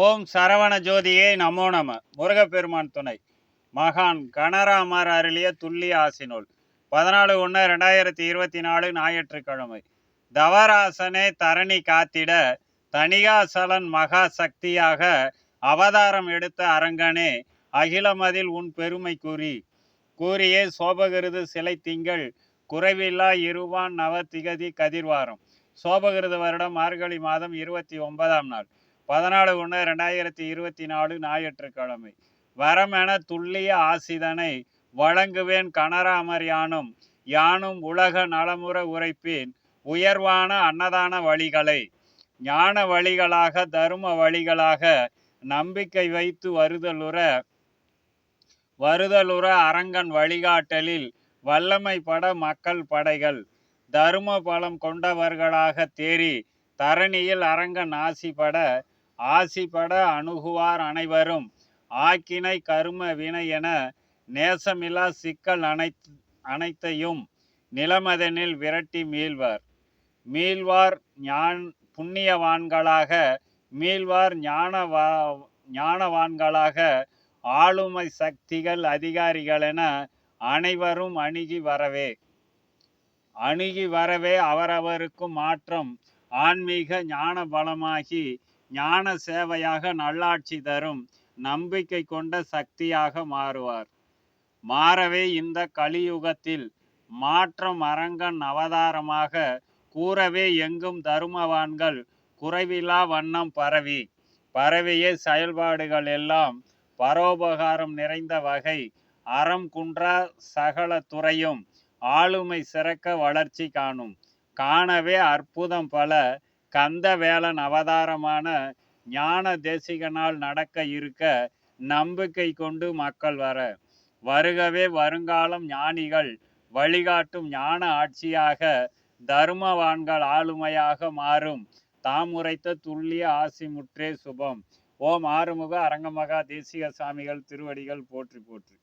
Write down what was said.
ஓம் சரவண ஜோதியே நமோ நம. முருகப்பெருமான் துணை. மகான் கனராமர் அருளிய துள்ளி ஆசினோல் பதினாலு ஒன்று ரெண்டாயிரத்தி இருபத்தி நாலு ஞாயிற்றுக்கிழமை. தவராசனே தரணி காத்திட தனிகாசலன் மகா சக்தியாக அவதாரம் எடுத்த அரங்கனே அகிலமதில் உன் பெருமை கூறி. கூறியே சோபகிருது சிலை திங்கள் குறைவில்லா இருவான் நவ திகதி கதிர்வாரம். சோபகிருது வருடம் மார்கழி மாதம் இருபத்தி ஒன்பதாம் நாள். பதினாலு ஒன்று ரெண்டாயிரத்தி இருபத்தி நாலு ஞாயிற்றுக்கிழமை. வரமென துல்லிய ஆசிதனை வழங்குவேன் கனராமர் யானும் யானும் உலக நலமுற உரைப்பேன் உயர்வான அன்னதான வழிகளை ஞான வழிகளாக தரும வழிகளாக நம்பிக்கை வைத்து வருதலுற வருதலுற அரங்கன் வழிகாட்டலில் வல்லமை பட மக்கள் படைகள் தரும பலம் கொண்டவர்களாக தேறி தரணியில் அரங்கன் ஆசிபட ஆசிபட அணுகுவார் அனைவரும். ஆக்கினை கரும வினை என நேசமில்லா சிக்கல் அனைத் அனைத்தையும் நிலமதனில் விரட்டி மீள்வர். மீள்வார் ஞான் புண்ணியவான்களாக மீள்வார் ஞானவா ஞானவான்களாக ஆளுமை சக்திகள் அதிகாரிகள் என அனைவரும் அணுகி வரவே. அணுகி வரவே அவரவருக்கும் மாற்றம் ஆன்மீக ஞான பலமாகி ஞான சேவையாக நல்லாட்சி தரும் நம்பிக்கை கொண்ட சக்தியாக மாறுவார். மாறவே இந்த கலியுகத்தில் மாற்றம் அரங்கன் அவதாரமாக கூறவே எங்கும் தருமவான்கள் குறைவிலா வண்ணம் பரவி பரவிய செயல்பாடுகள் எல்லாம் பரோபகாரம் நிறைந்த வகை அறம் குன்றா சகல துறையும் ஆளுமை சிறக்க வளர்ச்சி காணும். காணவே அற்புதம் பல கந்த வேலன் அவதாரமான ஞான தேசிகனால் நடக்க இருக்க நம்பிக்கை கொண்டு மக்கள் வர. வருகவே வருங்காலம் ஞானிகள் வழிகாட்டும் ஞான ஆட்சியாக தர்மவான்கள் ஆளுமையாக மாறும். தாம் உரைத்த துல்லிய ஆசி முற்றே சுபம். ஓம் ஆறுமுக அரங்கமகா தேசிக சாமிகள் திருவடிகள் போற்றி போற்றி.